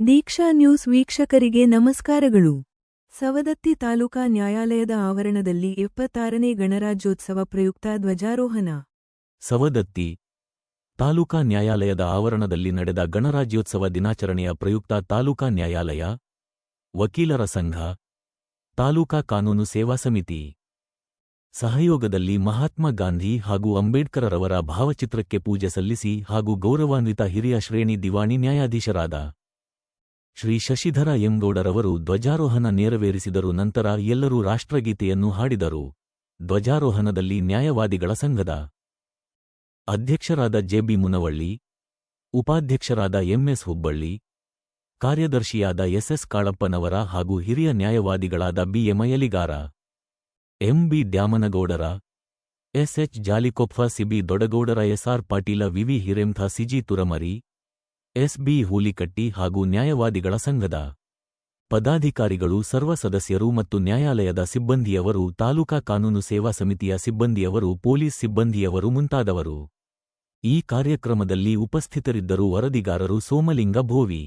ದೀಕ್ಷಾ news ವೀಕ್ಷಕರಿಗೆ ನಮಸ್ಕಾರಗಳು. ಸವದತ್ತಿ ತಾಲೂಕಾ ನ್ಯಾಯಾಲಯದ ಆವರಣದಲ್ಲಿ ಎಪ್ಪತ್ತಾರನೇ ಗಣರಾಜ್ಯೋತ್ಸವ ಪ್ರಯುಕ್ತ ಧ್ವಜಾರೋಹಣ. ಸವದತ್ತಿ ತಾಲೂಕಾ ನ್ಯಾಯಾಲಯದ ಆವರಣದಲ್ಲಿ ನಡೆದ ಗಣರಾಜ್ಯೋತ್ಸವ ದಿನಾಚರಣೆಯ ಪ್ರಯುಕ್ತ ತಾಲೂಕಾ ನ್ಯಾಯಾಲಯ, ವಕೀಲರ ಸಂಘ, ತಾಲೂಕಾ ಕಾನೂನು ಸೇವಾ ಸಮಿತಿ. ಸಹಯೋಗದಲ್ಲಿ ಮಹಾತ್ಮ ಗಾಂಧಿ ಹಾಗೂ ಅಂಬೇಡ್ಕರರವರ ಭಾವಚಿತ್ರಕ್ಕೆ ಪೂಜೆ ಸಲ್ಲಿಸಿ ಹಾಗೂ ಗೌರವಾನ್ವಿತ ಹಿರಿಯ ಶ್ರೇಣಿ ದಿವಾಣಿ ನ್ಯಾಯಾಧೀಶರಾದ ಶ್ರೀ ಶಶಿಧರ ಎಂಗೌಡರವರು ಧ್ವಜಾರೋಹಣ ನೆರವೇರಿಸಿದರು. ನಂತರ ಎಲ್ಲರೂ ರಾಷ್ಟ್ರಗೀತೆಯನ್ನು ಹಾಡಿದರು. ಧ್ವಜಾರೋಹಣದಲ್ಲಿ ನ್ಯಾಯವಾದಿಗಳ ಸಂಘದ ಅಧ್ಯಕ್ಷರಾದ ಜೆಬಿ ಮುನವಳ್ಳಿ, ಉಪಾಧ್ಯಕ್ಷರಾದ ಎಂಎಸ್ ಹುಬ್ಬಳ್ಳಿ, ಕಾರ್ಯದರ್ಶಿಯಾದ ಎಸ್ಎಸ್ ಕಾಳಪ್ಪನವರ ಹಾಗೂ ಹಿರಿಯ ನ್ಯಾಯವಾದಿಗಳಾದ BM M MB Dyamanagoudar SH Jalikoppa CB Dodagoudar SR Patil VV Hirenth CG Turamari SB Hulikatti ಹಾಗೂ ನ್ಯಾಯವಾದಿಗಳ ಸಂಘದ ಪದಾಧಿಕಾರಿಗಳು, ಸರ್ವ ಸದಸ್ಯರು ಮತ್ತು ನ್ಯಾಯಾಲಯದ ಸಿಬ್ಬಂದಿಯವರು, ತಾಲೂಕಾ ಕಾನೂನು ಸೇವಾ ಸಮಿತಿಯ ಸಿಬ್ಬಂದಿಯವರು, ಪೊಲೀಸ್ ಸಿಬ್ಬಂದಿಯವರು ಮುಂತಾದವರು. ಈ ಕಾರ್ಯಕ್ರಮದಲ್ಲಿ ಉಪಸ್ಥಿತರಿದ್ದರು ವರದಿಗಾರರು ಸೋಮಲಿಂಗ ಭೋವಿ.